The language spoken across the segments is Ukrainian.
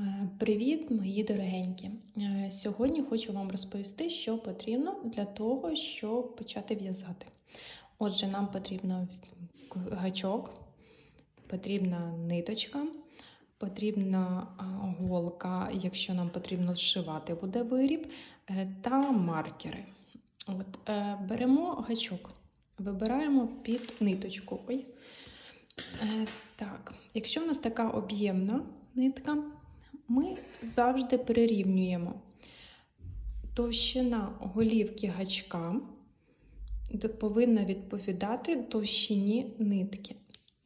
Е, Привіт, мої дорогенькі! Е, Сьогодні хочу вам розповісти, що потрібно для того, щоб почати в'язати. Отже, нам потрібно гачок, потрібна ниточка, потрібна голка, якщо нам потрібно зшивати буде виріб, е, та маркери. От, беремо гачок, вибираємо під ниточку. Ой. Так, якщо в нас така об'ємна нитка, ми завжди перерівнюємо товщина голівки гачка повинна відповідати товщині нитки.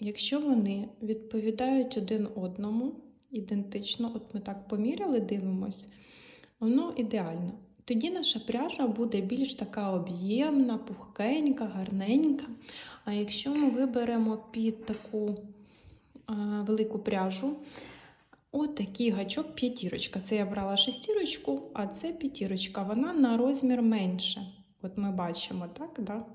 Якщо вони відповідають один одному ідентично, от ми так поміряли, дивимось, воно ідеально. Тоді наша пряжа буде більш така об'ємна, пухкенька, гарненька. А якщо ми виберемо під таку а, велику пряжу, отакий гачок п'ятірочка. Це я брала шестірочку, а це п'ятірочка. Вона на розмір менше. От ми бачимо, так? Да?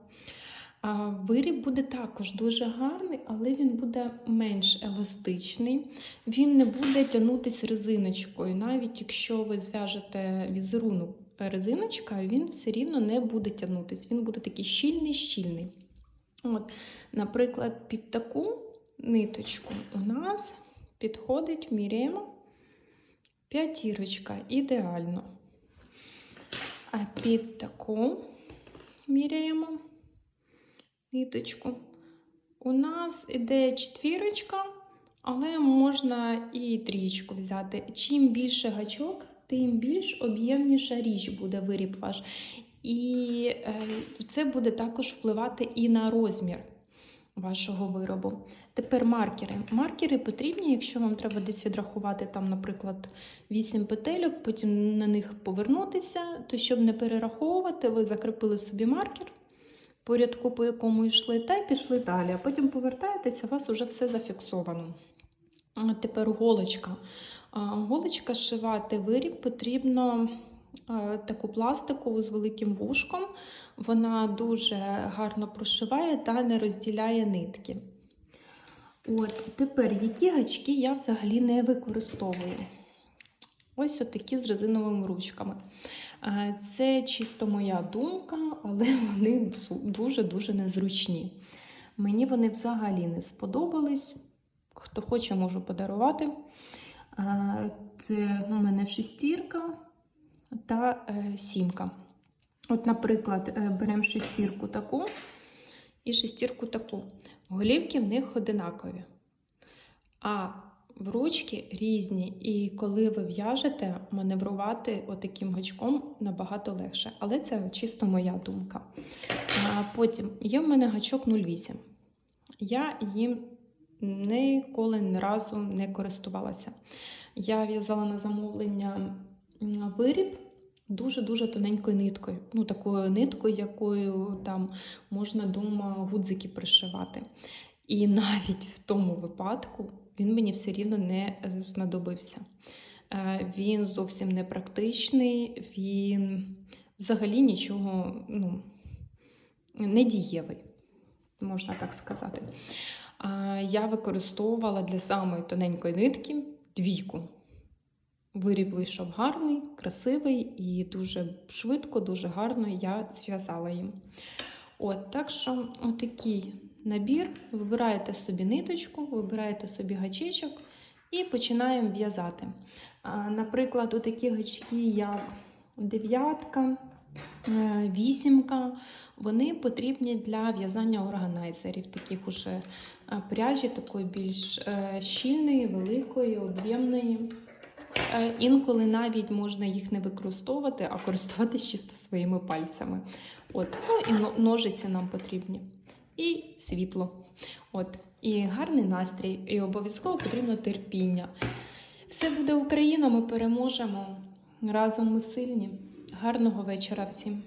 А, виріб буде також дуже гарний, але він буде менш еластичний. Він не буде тягнутися резиночкою. Навіть якщо ви зв'яжете візерунок резиночка, він все рівно не буде тягнутися. Він буде такий щільний-щільний. От, Наприклад, під таку ниточку у нас підходить, міряємо, п'ятірочка, ідеально. А під таку міряємо ниточку. У нас іде четвірочка, але можна і трієчку взяти. Чим більше гачок, тим більш об'ємніша річ буде виріб ваш. І е, це буде також впливати і на розмір вашого виробу. Тепер маркери. Маркери потрібні, якщо вам треба десь відрахувати, там, наприклад, 8 петельок, потім на них повернутися, то щоб не перераховувати, ви закріпили собі маркер по рядку, по якому йшли, та й пішли далі. А потім повертаєтеся, у вас вже все зафіксовано. Тепер голочка. Голочка шивати виріб потрібно таку пластикову з великим вушком. Вона дуже гарно прошиває та не розділяє нитки. От, Тепер, які гачки я взагалі не використовую. Ось отакі з резиновими ручками. Це чисто моя думка, але вони дуже-дуже незручні. Мені вони взагалі не сподобались. Хто хоче, можу подарувати. Це у мене шестірка та е, сімка. От, наприклад, е, беремо шестірку таку і шестірку таку. Голівки в них одинакові. А в ручки різні, і коли ви в'яжете, маневрувати отаким гачком набагато легше. Але це чисто моя думка. А Потім є в мене гачок 0,8. Я їм ніколи ні разу не користувалася. Я в'язала на замовлення виріб дуже-дуже тоненькою ниткою. Ну, такою ниткою, якою там можна вдома гудзики пришивати. І навіть в тому випадку він мені все рівно не знадобився. Він зовсім не практичний, він взагалі нічого ну, не дієвий, можна так сказати. Я використовувала для самої тоненької нитки двійку. Виріб вийшов гарний, красивий і дуже швидко, дуже гарно я зв'язала їм. От, Так що, отакий набір. Вибираєте собі ниточку, вибираєте собі гачечок і починаємо в'язати. Наприклад, отакі гачки, як дев'ятка, вісімка, вони потрібні для в'язання органайзерів, таких уже пряжі, такої більш щільної, великої, об'ємної. Інколи навіть можна їх не використовувати, а користуватися чисто своїми пальцями. От. Ну і ножиці нам потрібні. І світло. От. І гарний настрій, і обов'язково потрібно терпіння. Все буде Україна, ми переможемо. Разом ми сильні. Гарного вечора всім!